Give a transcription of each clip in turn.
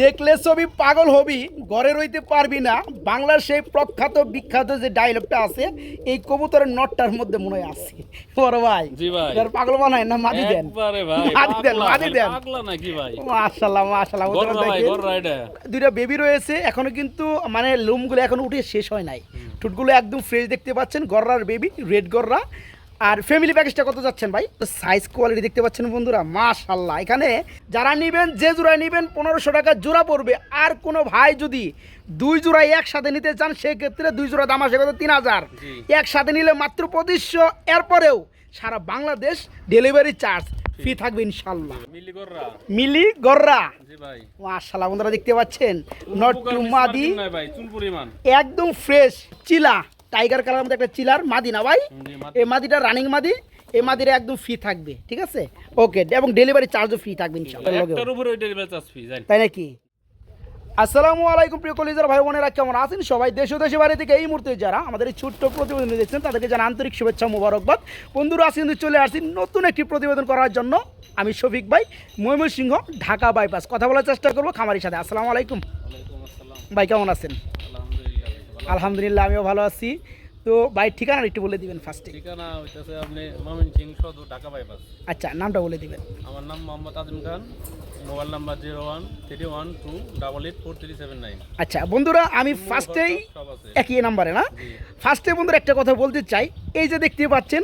দেখলে ছবি পাগল হবি ঘরে রইতে পারবি না। বাংলার সেই প্রখ্যাত বিখ্যাত যে ডায়লগটা আছে এই কবুতরের নটটার মধ্যে মনে হয় আছে। বড় ভাই এর পাগল বানায় না? মাদি দেন। মাদি দেন মাদি দেন। দেখেন। গররা দুইটা বেবি রয়েছে এখনও কিন্তু মানে লোমগুলো এখনও উঠে শেষ হয় নাই। ঠুটগুলো একদম ফ্রেশ দেখতে পাচ্ছেন গররার বেবি রেড গররা। আর ফ্যামিলি প্যাকেজটা কত যাচ্ছেন ভাই? তো সাইজ কোয়ালিটি দেখতে পাচ্ছেন বন্ধুরা মাশাল্লাহ এখানে যারা নেবেন যে জোড়া নেবেন পনেরোশো টাকা জোড়া পড়বে। আর কোনো ভাই যদি দুই জোড়া একসাথে নিতে চান সেক্ষেত্রে দুই জোড়া দাম আসে কত? তিন হাজার। একসাথে নিলে মাত্র পঁচিশশো। এরপরেও সারা বাংলাদেশ ডেলিভারি চার্জ ফ্রি থাকবে ইনশাল্লাহ মিলি গররা। মাশাল্লাহ বন্ধুরা দেখতে পাচ্ছেন নট টু মাদি একদম ফ্রেশ চিলা। টাইগার কালার মধ্যে একটা চিলার মাদি না ভাই? এই মাদিটা রানিং মাদি এই মাদিটা একদম ফ্রি থাকবে ঠিক আছে? ওকে এবং ডেলিভারি চার্জও ফ্রি থাকবে ইনশাআল্লাহ একটার উপরে ওই ডেলিভারি চার্জ ফি জানি। তাই নাকি? আসসালামু আলাইকুম প্রিয় কলেজের ভাই বোনেরা কেমন আছেন সবাই? দেশ ও দেশে বাড়ি থেকে এই মুহূর্তে যারা আমাদের এই ছোট্ট প্রতিবেদন দেখছেন তাদেরকে জানা আন্তরিক শুভেচ্ছা মুবারকবাদ। বন্ধুরা আজকে কিন্তু চলে আসছি নতুন একটি প্রতিবেদন করার জন্য। আমি শফিক ভাই ময়মনসিংহ ঢাকা বাইপাস কথা বলার চেষ্টা করব খামারির সাথে। আসসালামু আলাইকুম। ভাই কেমন আছেন? আলহামদুলিল্লাহ আমিও ভালো আছি। তো ভাই ঠিকানা একটু বলে দিবেন ফার্স্টে ঠিকানা হইতেছে আপনি মামিন সিং সদর ঢাকা বাইপাস। আচ্ছা নামটা বলে দিবেন। আমার নাম Mohammad Azim Khan mobile number zero one three one two double eight four three seven nine. আচ্ছা বন্ধুরা আমি ফার্স্টেই একই নাম্বারে না? ফার্স্টে বন্ধুরা একটা কথা বলতে চাই। এই যে দেখতে পাচ্ছেন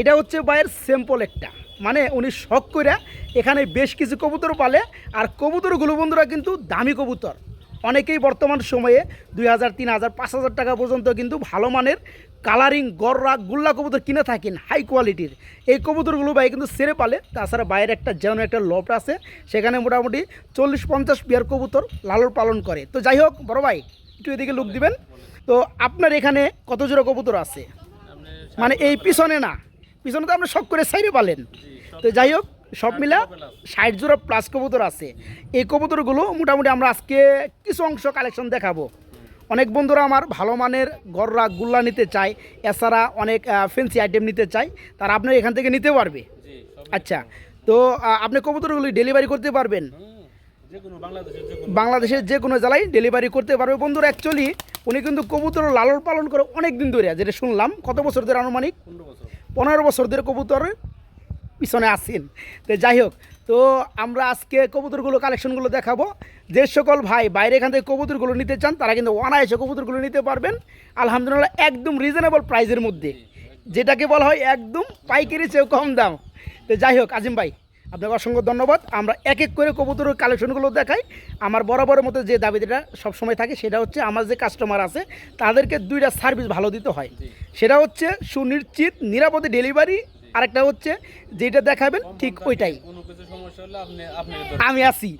এটা হচ্ছে বাইয়ের স্যাম্পল একটা। মানে উনি শখ করে এখানে বেশ কিছু কবুতর পালে আর কবুতরগুলো বন্ধুরা কিন্তু দামি কবুতর। অনেকেই বর্তমান সময়ে দুই হাজার তিন হাজার পাঁচ হাজার টাকা পর্যন্ত কিন্তু ভালো মানের কালারিং গররা গুল্লা কবুতর কিনে থাকেন হাই কোয়ালিটির এই কবুতরগুলো ভাই কিন্তু সেরে পালে তাছাড়া বাইরে একটা যেমন একটা লফট আছে সেখানে মোটামুটি চল্লিশ পঞ্চাশ বিয়ার কবুতর লালন পালন করে। তো যাই হোক বড় ভাই একটু এদিকে লুক দিবেন। তো আপনার এখানে কত জোড়া কবুতর আছে? মানে এই পিছনে না পিছনে তো আপনি শখ করে সাইডে পালেন। তো যাই হোক সব মিলা ষাট জোড়া প্লাস কবুতর আছে। এই কবুতরগুলো মোটামুটি আমরা আজকে কিছু অংশ কালেকশন দেখাবো। অনেক বন্ধুরা আমার ভালো মানের গররা গুল্লা নিতে চায় এছাড়া অনেক ফেন্সি আইটেম নিতে চায় তারা আপনার এখান থেকে নিতে পারবে। আচ্ছা তো আপনি কবুতরগুলি ডেলিভারি করতে পারবেন। বাংলাদেশের যে কোনো জেলায় ডেলিভারি করতে পারবে। বন্ধুরা অ্যাকচুয়ালি উনি কিন্তু কবুতর লালন পালন করে অনেক দিন ধরে যেটা শুনলাম কত বছর ধরে আনুমানিক? পনেরো বছর। ধরে কবুতরের পিছনে আসেন তো যাই হোক তো আমরা আজকে কবুতরগুলো কালেকশনগুলো দেখাবো। যে সকল ভাই বাইরে এখান থেকে কবুতরগুলো নিতে চান তারা কিন্তু অনায়াসে কবুতরগুলো নিতে পারবেন। আলহামদুলিল্লাহ একদম রিজনেবল প্রাইজের মধ্যে। যেটাকে বলা হয় একদম পাইকারি চেয়েও কম দাম। তো যাই হোক আজিম ভাই আপনাকে অসংখ্য ধন্যবাদ। আমরা এক এক করে কবুতরের কালেকশনগুলো দেখাই। আমার বরাবরের মতো যে দাবিটা সবসময় থাকে সেটা হচ্ছে আমার যে কাস্টমার আছে তাদেরকে দুইটা সার্ভিস ভালো দিতে হয়। সেটা হচ্ছে সুনিশ্চিত নিরাপদে ডেলিভারি আরেকটা হচ্ছে যেটা দেখাবেন ঠিক ওইটাই। আমি আছি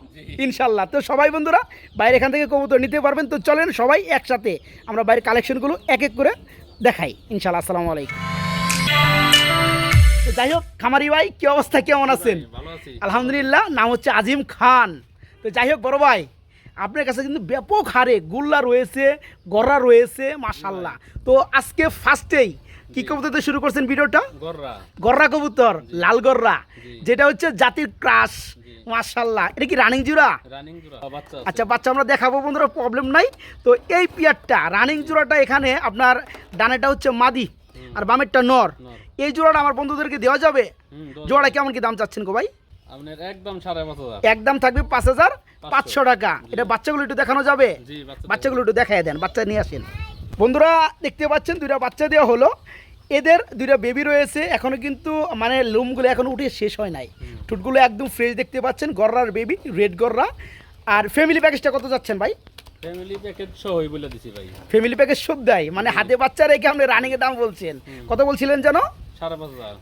ইনশাল্লাহ। তো সবাই বন্ধুরা বাইরে এখান থেকে কবুতর নিতে পারবেন। তো চলেন সবাই একসাথে আমরা বাইরের কালেকশনগুলো এক এক করে দেখাই। ইনশাল্লাহ আসসালামু আলাইকুম। তো যাই হোক খামারি ভাই কি অবস্থা? কেমন আছেন? আলহামদুলিল্লাহ নাম হচ্ছে আজিম খান। তো যাই হোক বড় ভাই আপনার কাছে কিন্তু ব্যাপক হারে গুল্লা রয়েছে গররা রয়েছে মাশাল্লাহ। তো আজকে ফার্স্টেই কি কবুতরতে শুরু করছেন ভিডিওটা? গররা। কবুতর লাল গররা। যেটা হচ্ছে জাতির ক্রাশ জি। মাশাল্লাহ এটা কি রানিং বাচ্চা আচ্ছা বাচ্চা আমরা দেখাবো বন্ধুরা প্রবলেম নাই। তো এই পিয়ারটা রানিং জোড়াটা এখানে আপনার ডানেটা হচ্ছে মাদি আর বামেরটা নর। এই জোড়াটা আমার বন্ধুদেরকে দেওয়া যাবে? জোড়া কেমন কি দাম চাচ্ছেন গো ভাই? আপনার একদম একদম থাকবে পাঁচ হাজার পাঁচশো। টাকা। এটা বাচ্চাগুলো একটু দেখানো যাবে? জি বাচ্চাগুলো। একটু দেখাই দেন বাচ্চা নিয়ে আসেন। বন্ধুরা দেখতে পাচ্ছেন দুইটা বাচ্চা দেওয়া হলো। এদের দুইটা বেবি রয়েছে এখনও কিন্তু মানে লোমগুলো এখনও উঠে শেষ হয় নাই। ঠুটগুলো একদম ফ্রেশ দেখতে পাচ্ছেন গররার বেবি রেড গররা। আর ফ্যামিলি প্যাকেজটা কত যাচ্ছেন ভাই? ফ্যামিলি প্যাকেট সহই বলে দিছি ভাই। ফ্যামিলি প্যাকেজ সব দেয় মানে হাতে বাচ্চা রেখে আপনি রানিংয়ের দাম বলছেন। কত বলছিলেন যেন?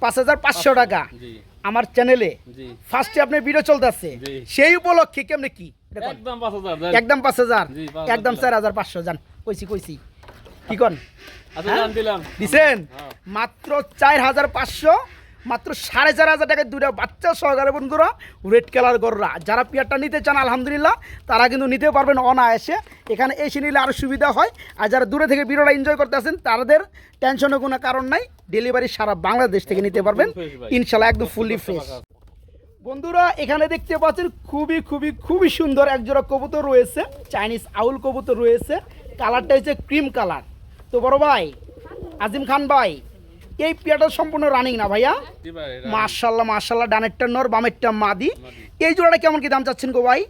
পাঁচ হাজার। পাঁচশো টাকা। আমার চ্যানেলে ফার্স্টে আপনার ভিডিও চলতেছে। সেই উপলক্ষে কেমনে কি? একদম পাঁচ হাজার একদম পাঁচ হাজার। একদম চার হাজার পাঁচশো যান। কইছি কইছি। কি কন? আচ্ছা হ্যাঁ? দিছেন? হ্যাঁ। মাত্র চার হাজার পাঁচশো মাত্র সাড়ে চার হাজার টাকায় দুটা বাচ্চা সহকারে বন্ধুরা রেড কালার গররা। যারা পেয়ারটা নিতে চান আলহামদুলিল্লাহ তারা কিন্তু নিতে পারবেন অনায়াসে। এখানে এসে নিলে আরও সুবিধা হয়। আর যারা দূরে থেকে ভিডিওটা এনজয় করতে আসেন তাদের টেনশনের কোনো কারণ নাই। ডেলিভারি সারা বাংলাদেশ থেকে নিতে পারবেন। ইনশাল্লাহ একদম ফুললি ফ্রেশ বন্ধুরা এখানে দেখতে পাচ্ছেন খুবই খুবই খুবই সুন্দর এক জোড়া কবুতর রয়েছে। চাইনিজ আউল কবুতর রয়েছে। কালারটা হচ্ছে ক্রিম কালার তো বড় ভাই আজিম খান ভাই এই পেয়াটা সম্পূর্ণ রানিং না ভাইয়া? মার্শাল্লাহ মার্শাল্লাহ ডানেরটা নর বামেরটা মাদি। এই জোড়াটা কেমন কি দাম চাচ্ছেন গো ভাই?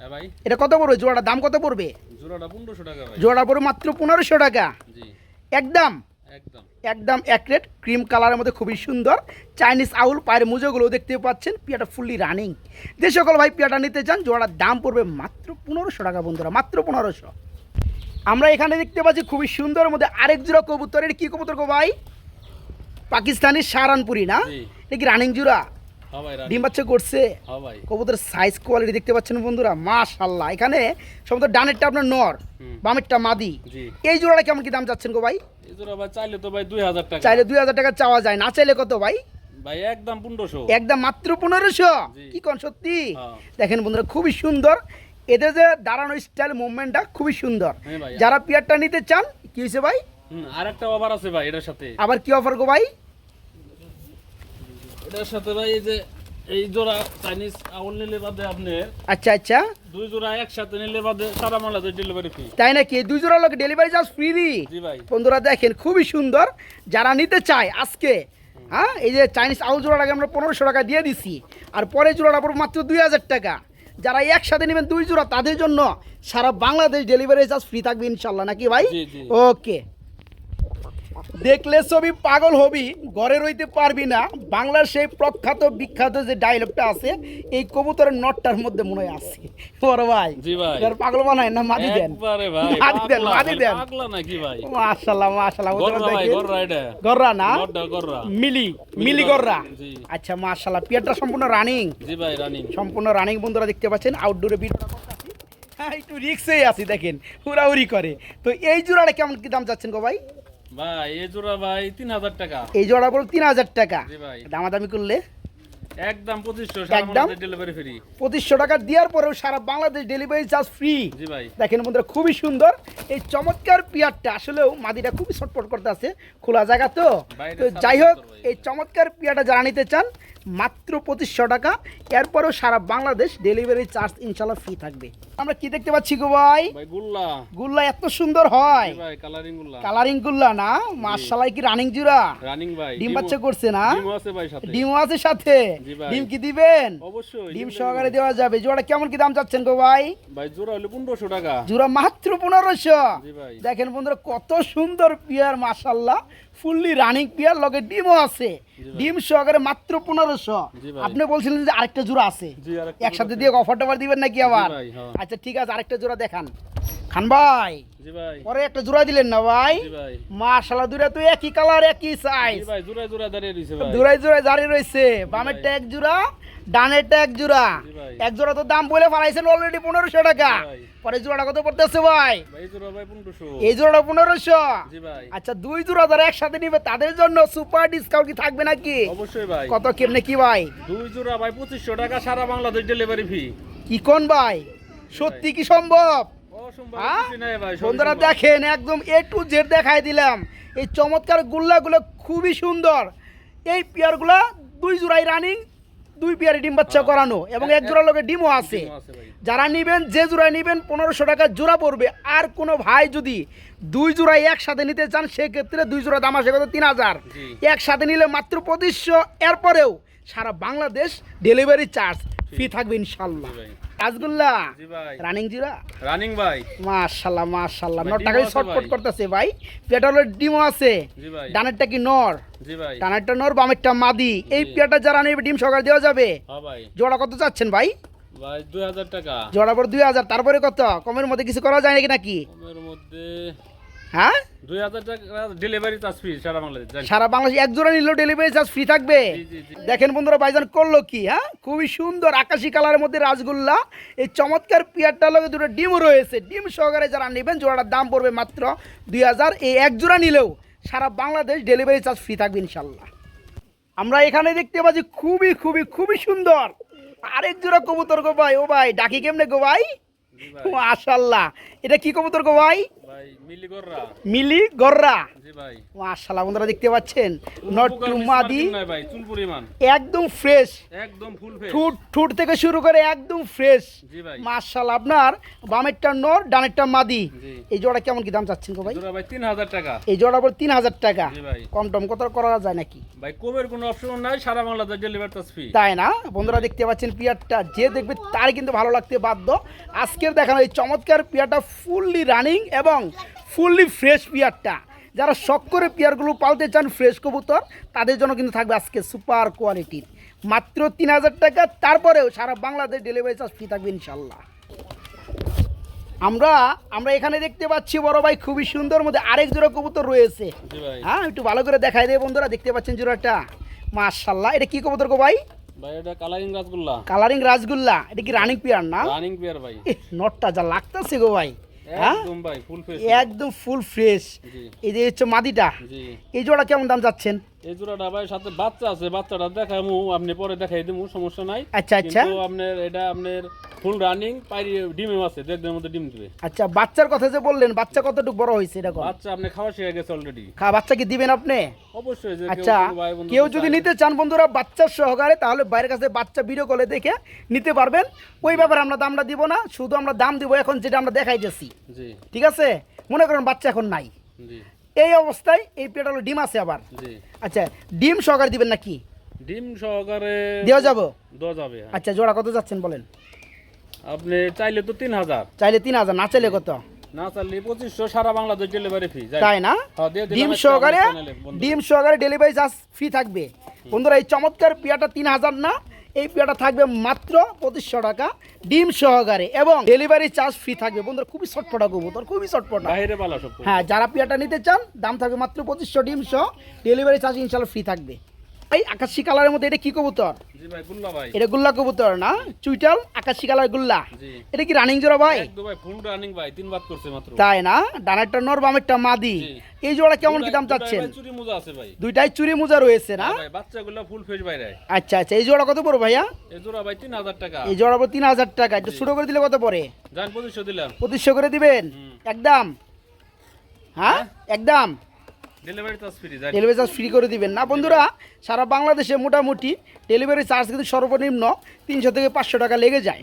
হ্যাঁ এটা কত পড়বে? জোড়াটার দাম কত পড়বে? জোড়াটা জোড়া পড়বে মাত্র পনেরোশো টাকা। একদম? একদম। একদম এক রেট ক্রিম কালারের মধ্যে খুবই সুন্দর। চাইনিজ আউল পায়ের মুজোগুলো দেখতে পাচ্ছেন পিয়াটা ফুললি রানিং যে সকল ভাই পিয়াটা নিতে চান জোড়ার দাম পড়বে মাত্র পনেরোশো টাকা বন্ধুরা মাত্র পনেরোশো। আমরা এখানে দেখতে পাচ্ছি খুবই সুন্দর মধ্যে আরেক জোড়া কবুতরের কি কবুতর গো ভাই? পাকিস্তানি সারানপুরি না। এটা কি রানিং জোড়া? হ্যাঁ ডিম বাচ্চা করছে। কবুতরের সাইজ কোয়ালিটি দেখতে পাচ্ছেন বন্ধুরা মাশাল্লাহ এখানে সম্ভবত ডানেরটা আপনার নর বামেরটা মাদি। এই জোড়াটা কেমন কি দাম চাচ্ছেন গো ভাই? চাইলে তো ভাই দুই হাজার টাকা। চাইলে দুই হাজার টাকা চাওয়া যায় না চাইলে কত ভাই? ভাই একদম পনেরোশো। একদম মাত্র পনেরোশো। কি কোন সত্যি? হ্যাঁ। দেখেন বন্ধুরা খুবই সুন্দর। এদের যে দাঁড়ানো স্টাইল মুভমেন্টটা খুবই সুন্দর। হ্যাঁ যারা পিয়ারটা নিতে চান কি হয়েছে ভাই? আর একটা অফার আছে ভাই এটার সাথে। আবার কি অফার গো ভাই? এটার সাথে ভাই এই যে এই জোড়া চাইনিজ আউল নিলে বাদে আপনি আচ্ছা আচ্ছা। দুই জোড়া একসাথে নিলে বাদে সারা বাংলাদেশ ডেলিভারি ফি তাই নাকি? দুই জোড়া লোক ডেলিভারি চার্জ ফ্রি জি ভাই। বন্ধুরা দেখেন খুবই সুন্দর। যারা নিতে চায় আজকে হ্যাঁ এই যে চাইনিজ আউল জোড়াটাকে আমরা পনেরোশো টাকা দিয়ে দিছি। আর পরে জোড়াটা পড়বে মাত্র দুই হাজার টাকা। যারা একসাথে নেবেন দুই জোড়া তাদের জন্য সারা বাংলাদেশ ডেলিভারি চার্জ ফ্রি থাকবে ইনশাল্লাহ নাকি ভাই। ওকে দেখলে ছবি পাগল হবি ঘরে রইতে পারবি না। বাংলার সেই প্রখ্যাত বিখ্যাত যে ডায়লগটা আছে এই কবুতরের নটটার মধ্যে মনে হয় আছে। বড় ভাই পাগল বানায় না? মাদি দেন। মাদি দেন মাদি দেন। মাশাল্লাহ মাশাল্লাহ গররা না? মিলি মিলি গররা আচ্ছা মাশাল্লাহ পিয়ারটা সম্পূর্ণ রানিং জি ভাই রানিং সম্পূর্ণ রানিং বন্ধুরা দেখতে পাচ্ছেন আউটডোরে ভিডিওটা হ্যাঁ একটু রিক্সেই আছি দেখেন হুড়াহুড়ি করে। তো এই জোড়াটা কেমন কি দাম চাচ্ছেন গো ভাই? ভাই এই জোড়া ভাই তিন হাজার টাকা। এই জোড়া পড়ো তিন হাজার টাকা দামাদামি করলে? একদম একদম? ডেলিভারি ফ্রি পঁচিশশো টাকা দেওয়ার পরেও সারা বাংলাদেশ ডেলিভারি চার্জ ফ্রি জি ভাই। দেখেন বন্ধুরা খুবই সুন্দর। এই চমৎকার পিয়ারটা আসলেও মাদিটা খুবই ছটফট করতে আছে খোলা জায়গা তো। তো যাই হোক এই চমৎকার পিয়াটা যারা নিতে চান মাত্র পঁচিশশো টাকা। এরপরেও সারা বাংলাদেশ ডেলিভারি চার্জ ইনশাল্লাহ ফ্রি থাকবে। আমরা কি দেখতে পাচ্ছি গো ভাই? গুল্লা। গুল্লা এত সুন্দর হয়। ভাই কালারিং গুল্লা। কালারিং গুল্লা না? মার্শালাই কি রানিং জুরা রানিং ভাই ডিম বাচ্চা করছে না? ডিমও আছে ভাই সাথে। ডিমও আছে সাথে? ডিম কি দিবেন? অবশ্যই ডিম সহকারে দেওয়া যাবে। জোড়া কেমন কি দাম চাচ্ছেন গো ভাই? ভাই জোড়া হলো পনেরোশো টাকা। জোড়া মাত্র পনেরোশো। জি ভাই। দেখেন বন্ধুরা কত সুন্দর পিয়ার মাশাল্লাহ ফুললি রানিং পিয়ার লগে ডিমও আছে। ডিম সহকারে মাত্র পনেরোশো। আপনি বলছিলেন যে আরেকটা জোড়া আছে। জি আরেকটা একসাথে দিয়ে অফার টফার দিবেন নাকি আবার? হ্যাঁ। আচ্ছা ঠিক আছে আরেকটা জোড়া দেখান। খান ভাই পরে একটা জোড়া দিলেন না ভাই? মাশাল্লাহ দুটা তো একই কালার একই সাইজ জোড়ায় জোড়ায় দাঁড়িয়ে রয়েছে বামেরটা এক জোড়া ডানেরটা এক জোড়া। এক জোড়া তো দাম বলে ফেলাইছেন অলরেডি পনেরোশো টাকা। পরে জোড়াটা কত পড়তেছে ভাই? এই জোড়াটা পনেরোশো। আচ্ছা দুই জোড়া যারা একসাথে নিবে তাদের জন্য সুপার ডিসকাউন্ট কি থাকবে নাকি? অবশ্যই ভাই। কত কেমনে কি ভাই? দুই জোড়া ভাই পঁচিশশো টাকা সারা বাংলাদেশ ডেলিভারি ফি কি কোন ভাই? সত্যি কি সম্ভব? হ্যাঁ? বন্ধুরা দেখেন একদম এ টু জেড দেখাই দিলাম। এই চমৎকার গুল্লাগুলো খুবই সুন্দর। এই পেয়ারগুলা দুই জোড়াই রানিং দুই পেয়ারে ডিম বাচ্চা হ্যাঁ। করানো এবং এক জোড়া লোকের ডিমও আছে। যারা নিবেন যে জোড়ায় নিবেন পনেরোশো টাকা জোড়া পড়বে। আর কোনো ভাই যদি দুই জোড়ায় একসাথে নিতে চান সেক্ষেত্রে দুই জোড়া দাম আসে কত? তিন হাজার। একসাথে নিলে মাত্র পঁচিশশো। এরপরেও সারা বাংলাদেশ ডেলিভারি চার্জ। ফ্রি থাকবে ইনশাল্লাহ। ভাই। রানিং জিরা? রানিং ভাই। মাশাআল্লাহ মাশাআল্লাহ খালি আছে শর্টকট। করতেছে ভাই। পেট্রোলের ডিমও আছে। জি ভাই। ডানেরটা কি নর? জি ভাই। ডানেরটা নর বামেরটা মাদি। এই পেটা যারা নেবে ডিম সকালে দেওয়া যাবে। হ্যাঁ ভাই। জোড়া কত চাচ্ছেন ভাই? ভাই দুই হাজার টাকা। জোড়া পর দুই হাজার তারপরে কত? কমের মধ্যে কিছু করা যায় নাকি নাকি? কমের মধ্যে হ্যাঁ? দুই হাজার টাকা ডেলিভারি চার্জ ফ্রি সারা বাংলাদেশ সারা বাংলাদেশ এক জোড়া নিলেও ডেলিভারি চার্জ ফ্রি থাকবে। দেখেন বন্ধুরা ভাইজান করল কি হ্যাঁ? খুবই সুন্দর আকাশি কালারের মধ্যে রাসগোল্লা। এই চমৎকার পিয়ারটার লগে দুটো ডিমও রয়েছে। ডিম সহকারে যারা নেবেন জোড়াটার দাম পড়বে মাত্র দুই হাজার। এই এক জোড়া নিলেও সারা বাংলাদেশ ডেলিভারি চার্জ ফ্রি থাকবে ইনশাল্লাহ। আমরা এখানে দেখতে পাচ্ছি খুবই খুবই খুবই সুন্দর। আরেক জোড়া কবুতর গো ভাই ও ভাই ডাকি কেমনে গো ভাই। মাশাল্লাহ। এটা কি কবুতর গো ভাই? মিলি গররা। মাশাল্লাহ বন্ধুরা দেখতে পাচ্ছেন নট টু মাদি একদম ফ্রেশ একদম ফুল ঠুট ঠুট থেকে শুরু করে একদম ফ্রেশ মাশাল্লাহ আপনার বামেরটা নর ডানেরটা মাদি এই জোড়া কেমন কি দাম চাচ্ছেন গো ভাই? ভাই তিন হাজার টাকা। এই জোড়া পর তিন হাজার টাকা। কম টম কত করা যায় নাকি? ভাই কোনো অপশন নাই সারা বাংলাদেশ ডেলিভারি ফ্রি তাই না? বন্ধুরা দেখতে পাচ্ছেন পিয়ারটা যে দেখবে তার কিন্তু ভালো লাগতে বাধ্য। আজকের দেখানো এই চমৎকার পিয়ারটা ফুললি রানিং এবং ফুললি ফ্রেশ পিয়ারটা যারা শখ করে পিয়ারগুলো পালতে চান ফ্রেশ কবুতর তাদের জন্য কিন্তু থাকবে আজকে সুপার কোয়ালিটির মাত্র তিন হাজার টাকা তারপরেও সারা বাংলাদেশ ডেলিভারি চার্জ ফ্রি থাকবে ইনশাল্লাহ। আমরা আমরা এখানে দেখতে পাচ্ছি বড় ভাই খুবই সুন্দর মধ্যে আরেক জোড়া কবুতর রয়েছে। হ্যাঁ একটু ভালো করে দেখাই দেয় বন্ধুরা দেখতে পাচ্ছেন জোড়াটা। মাশাল্লাহ এটা কি কবুতর গো ভাই? ভাই এটা কালারিং রাসগুল্লা। এটা কি রানিং পিয়ার না? রানিং পেয়ার ভাই। নটটা যা লাগতেছে গো ভাই। একদম ভাই ফুল ফেস একদম ফুল ফ্রেশ এই যে হচ্ছে মাদিটা এই জোড়া কেমন দাম যাচ্ছেন? এই জোড়াটা ভাই সাথে বাচ্চা আছে বাচ্চাটা দেখামু আপনি পরে দেখাই দিমু সমস্যা নাই। আচ্ছা আচ্ছা। আপনার এটা আপনার ফুল রানিং পাইরি ডিমে আছে দু একদিনের মধ্যে ডিম দিবে। আচ্ছা বাচ্চার কথা যে বললেন বাচ্চা কতটুকু বড় হয়েছে এটা বাচ্চা আপনি খাওয়া শিখে গেছে অলরেডি খা বাচ্চা কি দিবেন আপনি? অবশ্যই আচ্ছা কেউ যদি নিতে চান বন্ধুরা বাচ্চার সহকারে তাহলে বাইরের কাছে বাচ্চা ভিডিও কলে দেখে নিতে পারবেন। ওই ব্যাপারে আমরা দামটা দিব না শুধু আমরা দাম দিব এখন যেটা আমরা দেখাইতেছি। জি। ঠিক আছে? মনে করেন বাচ্চা এখন নাই। জি। এই অবস্থায় এই পেটালো ডিম আছে আবার। জি। আচ্ছা ডিম সহকারে দিবেন নাকি? ডিম সহকারে দেওয়া যাব? দেওয়া যাবে হ্যাঁ। আচ্ছা জোড়া কত যাচ্ছেন বলেন? আপনি চাইলে তো তিন হাজার। চাইলে তিন হাজার না চাইলে কত? না চাইলে পঁচিশশো সারা বাংলাদেশ ডেলিভারি ফি তাই না? হ্যাঁ, ডিম সহকারে। ডিম সহকারে ডেলিভারি চার্জ ফ্রি থাকবে। বন্ধুরা এই চমৎকার পিয়াটা তিন হাজার না এই পিয়াটা থাকবে মাত্র পঁচিশশো টাকা ডিম সহকারে এবং ডেলিভারি চার্জ ফ্রি থাকবে। বন্ধুরা খুবই চটপটা কবুতর খুবই চটপটা হ্যাঁ যারা পিয়াটা নিতে চান দাম থাকবে মাত্র পঁচিশশো ডিম সহ ডেলিভারি চার্জ ইনশাল্লাহ ফ্রি থাকবে। এই আকাশি কালারের মধ্যে এটা কি কবুতর? এটা গুল্লা কবুতর না? চুইটাল আকাশি কালার গুল্লা। এটা কি রানিং জোড়া ভাই? তাই না? ডানারটা নর বামেরটা মাদি। এই জোড়া কেমন কি দাম চাচ্ছেন? দুইটাই চুরি মোজা রয়েছে না? হ্যাঁ আচ্ছা আচ্ছা এই জোড়া কত পড়ো ভাইয়া? এই জোড়া পড়ো তিন হাজার টাকা। একটু ছোটো করে দিলে কত পড়ে? যান পঁচিশশো করে দিবেন? একদম। হ্যাঁ? একদম। ডেলিভারি চার্জ ফ্রি করে দিবেন। না বন্ধুরা সারা বাংলাদেশে মোটামুটি ডেলিভারি চার্জ কিন্তু সর্বনিম্ন তিনশো থেকে পাঁচশো টাকা লেগে যায়।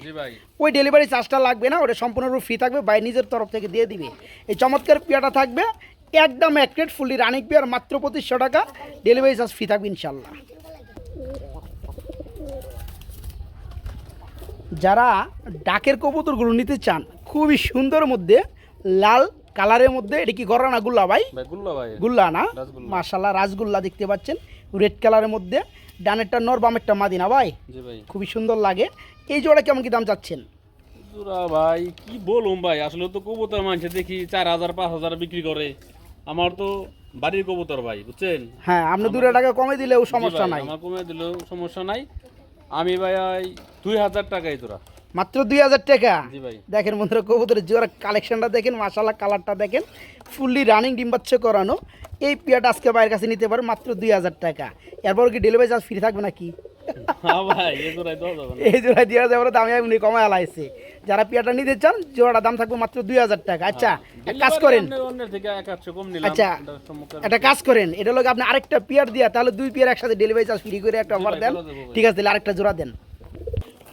ওই ডেলিভারি চার্জটা লাগবে না ওটা সম্পূর্ণরূপে ফ্রি থাকবে বাই নিজের তরফ থেকে দিয়ে দিবে। এই চমৎকার পেয়াটা থাকবে একদম এক প্লেট ফুললি রানিং পেয়ার মাত্র পঁচিশশো টাকা। ডেলিভারি চার্জ ফ্রি থাকবে ইনশাল্লাহ যারা ডাকের কবুতরগুলো নিতে চান খুবই সুন্দর মধ্যে লাল কালারের মধ্যে এটা কি গড়া না গুল্লা ভাই? গুল্লা না। মাশাল্লাহ রাসগুল্লা দেখতে পাচ্ছেন। রেড কালারের মধ্যে ডানেরটা নর বামেরটা মাদিনা ভাই? ভাই। খুবই সুন্দর লাগে। এই জোড়া কেমন কি দাম চাচ্ছেন? জোড়া ভাই কি বলুম ভাই আসলে তো কবুতর মানুষে দেখি চার হাজার পাঁচ হাজার বিক্রি করে। আমার তো বাড়ির কবুতর ভাই বুঝছেন? হ্যাঁ আপনি দূরে টাকা কমে দিলেও সমস্যা নাই। আমার কমে দিলেও সমস্যা নাই। আমি ভাই দুই হাজার টাকাই তোরা মাত্র দুই হাজার টাকা। দেখেন বন্ধুরা কবুতরের জোড়া কালেকশনটা দেখেন মাসাল্লাহ কালারটা দেখেন ফুললি রানিং ডিম্বাচ্ছে করানো। এই পিয়াটা আজকে বাইরের কাছে নিতে পারেন মাত্র দুই হাজার টাকা। এরপর কি ডেলিভারি চার্জ ফ্রি থাকবে নাকি? হ্যাঁ ভাই দেওয়া যাবে এই দাম এমনি কমায় আলাইছে। যারা পিয়াটা নিতে চান জোড়াটা দাম থাকবে মাত্র দুই হাজার টাকা। আচ্ছা এক কাজ করেন। কম আচ্ছা। একটা কাজ করেন এটা লোক আপনি আরেকটা পিয়ার দিয়া তাহলে দুই পিয়ার একসাথে ডেলিভারি চার্জ ফ্রি করে একটা অফার দেন। ঠিক আছে তাহলে আরেকটা জোড়া দেন।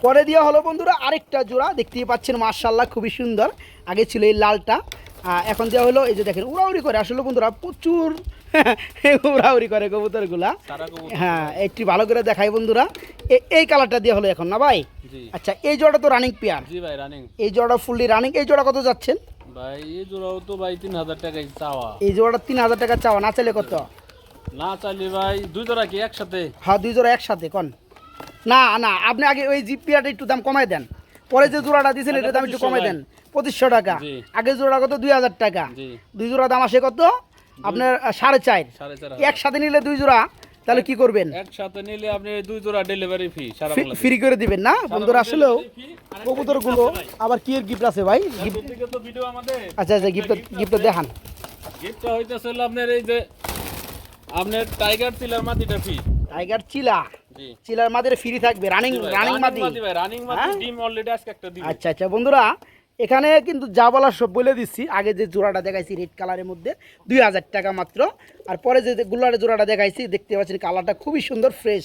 পরে দেওয়া হলো বন্ধুরা আরেকটা জোড়া দেখতেই পাচ্ছেন মার্শাল্লাহ খুবই সুন্দর। আগে ছিল এই লালটা এখন দেওয়া হলো এই যে দেখেন উড়াউড়ি করে আসলে বন্ধুরা প্রচুর উড়াউড়ি করে কবুতরগুলা। হ্যাঁ একটু ভালো করে দেখাই বন্ধুরা। এই কালারটা দেওয়া হলো এখন না ভাই? আচ্ছা এই জোড়া তো রানিং পেয়ার জি ভাই রানিং এই জোড়া ফুললি রানিং এই জোড়া কত যাচ্ছেন? ভাই এই জোড়াও তো ভাই তিন হাজার টাকাই চাওয়া। এই জোড়াটা তিন হাজার টাকা চাওয়া না চাইলে কত? না চাইলে ভাই দুই জোড়া কি একসাথে? হ্যাঁ দুই জোড়া একসাথে কোন? না না আপনি আগে ওই জিপিআটা একটু দাম কমাই দেন। পরে যে জোড়াটা দিয়েছেন এটা দাম একটু কমাই দেন পঁচিশশো টাকা। আগে জোড়া কত? দুই হাজার টাকা। দুই জোড়া দাম আসে কত? আপনার সাড়ে চার। একসাথে নিলে দুই জোড়া তাহলে কি করবেন? একসাথে নিলে আপনি দুই জোড়া ডেলিভারি ফি সারা ফ্রি করে দিবেন না? বন্ধুরা আসলেও কবুতরগুলো আবার কি গিফট আছে ভাই? গিফট থেকে তো ভিডিও আমাদের। আচ্ছা আচ্ছা গিফট গিফটটা দেখান। গিফটটা হইতেছে হলো আপনার এই যে আপনার টাইগার চিলার মাটিটা ফি টাইগার চিলা চিলার মাদের ফ্রি থাকবে রানিং রানিং মাদি। ভাই রানিং মাদি হ্যাঁ? ডিম অলরেডি আজকে একটা দিবে। আচ্ছা আচ্ছা বন্ধুরা এখানে কিন্তু যা বলার সব বলে দিচ্ছি। আগে যে জোড়াটা দেখাইছি রেড কালারের মধ্যে দুই হাজার টাকা মাত্র। আর পরে যে গুলারের জোড়াটা দেখাইছি দেখতে পাচ্ছেন কালারটা খুবই সুন্দর ফ্রেশ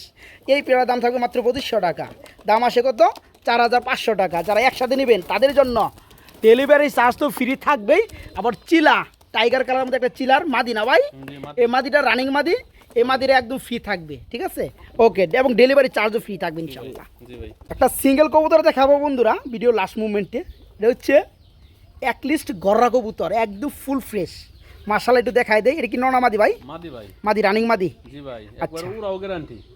এই পেয়ারার দাম থাকবে মাত্র পঁচিশশো টাকা। দাম আসে কত? চার হাজার পাঁচশো টাকা। যারা একসাথে নেবেন তাদের জন্য ডেলিভারি চার্জ তো ফ্রি থাকবেই। আবার চিলা টাইগার কালার মধ্যে একটা চিলার মাদি না ভাই? এই মাদিটা রানিং মাদি। এই মাদিটা একদম ফ্রি থাকবে ঠিক আছে? ওকে এবং ডেলিভারি চার্জও ফ্রি থাকবে ইনশাল্লাহ একটা সিঙ্গেল কবুতর দেখাবো বন্ধুরা ভিডিও লাস্ট মুভমেন্টে এটা হচ্ছে এক লিস্ট গররা কবুতর একদম ফুল ফ্রেশ মার্শাল একটু দেখায় দেয় এটা কি ননা মাদি ভাই? মাদি ভাই। মাদি রানিং মাদি? জি ভাই আচ্ছা। একবার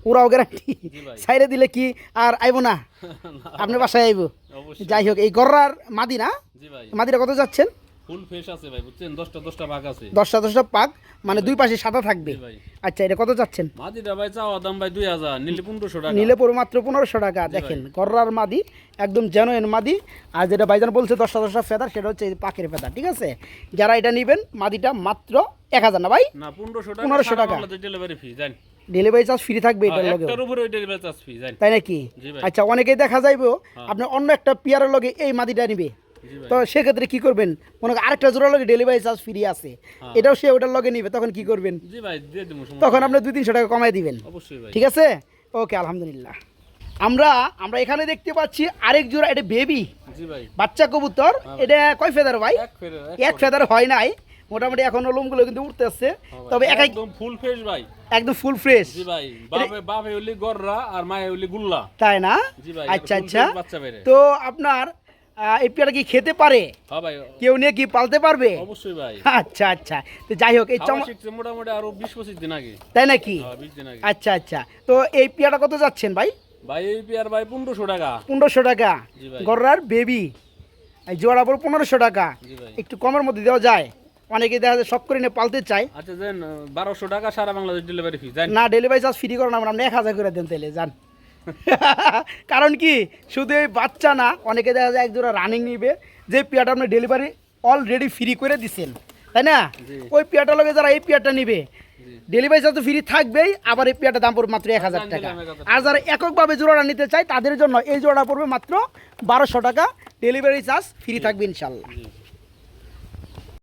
উড়াও গ্যারান্টি জি দিলে কি আর আইবো না? আপনার বাসায় আইবো। যাই হোক এই গররার মাদি না? জি ভাই। মাদিটা কত যাচ্ছেন? ফুল ফ্রেশ আছে ভাই বুঝছেন? দশটা দশটা ভাগ আছে। দশটা দশটা পাক মানে দুই পাশে সাদা থাকবে। আচ্ছা এটা কত যাচ্ছেন মাদিটা ভাই চাওয়া দাম ভাই দুই হাজার নিলে পনেরোশো টাকা। নিলে পড়বে মাত্র পনেরোশো টাকা। দেখেন গররার মাদি একদম জেনুইন মাদি। আর যেটা ভাইজান বলছে ফেদার সেটা হচ্ছে পাখির ফেদার ঠিক আছে? যারা এটা নেবেন মাদিটা মাত্র এক হাজার না ভাই? না পনেরোশো টাকা 1500 টাকা। ডেলিভারি ফি জান ডেলিভারি চার্জ ফ্রি থাকবে এটার লগে। একটার উপরে ডেলিভারি চার্জ ফি জান তাই নাকি? আচ্ছা অনেকেই দেখা যাইবো আপনি অন্য একটা পিয়ারের লগে এই মাদিটা নিবে। তো সেক্ষেত্রে কি করবেন? মনে আরেকটা জোড়ার লগে ডেলিভারি চার্জ ফ্রি আছে। হ্যাঁ। এটাও সে ওটার লগে নিবে তখন কি করবেন? তখন আপনি দুই তিনশো টাকা কমাই দিবেন। ঠিক আছে? ওকে আলহামদুলিল্লাহ। আমরা আমরা এখানে দেখতে পাচ্ছি আরেক জোড়া এটা বেবি বাচ্চা কবুতর। এটা কয় ফেদার ভাই? এক ফেদার হয় নাই। মোটামুটি এখনও লোমগুলো কিন্তু উঠতে আসছে। তবে একাই একদম ফুল ফ্রেশ ভাই। একদম ফুল ফ্রেশ জি ভাই বাপে বাপে হলি গররা আর মায়ে হলি গুল্লা। তাই না? জি ভাই আচ্ছা আচ্ছা। তো আপনার এই পেয়ারা কি খেতে পারে? হ্যাঁ কেউ নিয়ে কি পালতে পারবে? অবশ্যই ভাই। আচ্ছা আচ্ছা। তো যাই হোক এই মোটামুটি আরও বিশ পঁচিশ দিন আগে। তাই নাকি? হ্যাঁ আচ্ছা আচ্ছা। তো এই পেয়ারা কত যাচ্ছেন ভাই? ভাই এই পেয়ার ভাই পনেরোশো টাকা। পনেরোশো টাকা। গররার বেবি। এই জোড়া পর পনেরোশো টাকা। একটু কমের মধ্যে দেওয়া যায়। অনেকে দেখা যায় সব করে নিয়ে পালতে চায়। আচ্ছা দেন বারোশো টাকা সারা বাংলাদেশ ডেলিভারি ফি না ডেলিভারি চার্জ ফ্রি করেন আমরা এক হাজার করে দেন তাহলে যান কারণ কি শুধু এই বাচ্চা না অনেকে দেখা যায় এক জোড়া রানিং নিবে যে পেয়ারটা আপনি ডেলিভারি অলরেডি ফ্রি করে দিচ্ছেন তাই না? ওই পেয়ারটার লগে যারা এই পেয়ারটা নিবে ডেলিভারি চার্জ তো ফ্রি থাকবেই আবার এই পেয়ারটা দাম পড়বে মাত্র এক হাজার টাকা। আর যারা এককভাবে জোড়াটা নিতে চায় তাদের জন্য এই জোড়াটা পড়বে মাত্র বারোশো টাকা ডেলিভারি চার্জ ফ্রি থাকবে ইনশাল্লাহ।